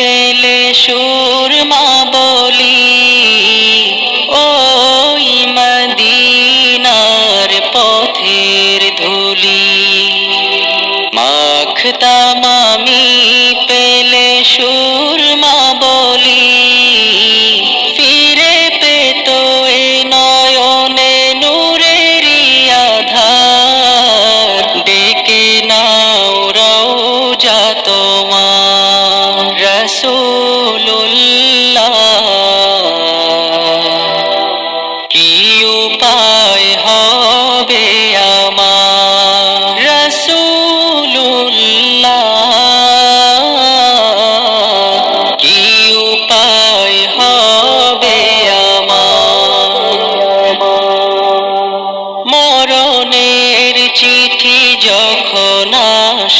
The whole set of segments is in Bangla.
পেলে সুরমা বলি ওই মদিনার পথের ধুলি। মাখতাম আমি পেলে সুরমা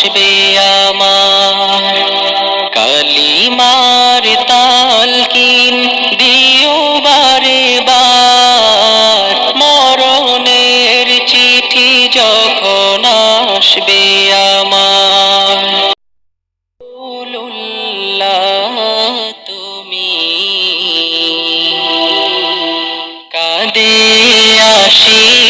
আসবে আমার। কালিমার তালকিন দিও বারে বার মরণের চিঠি যখন আসবে আমার। তুমি কাঁদে আসি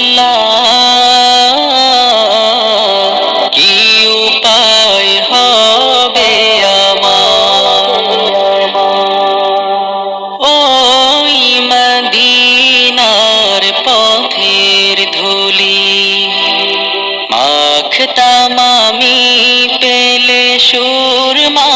মদিনার পথের ধুলি। মাখতাম আমি পেলে সুরমা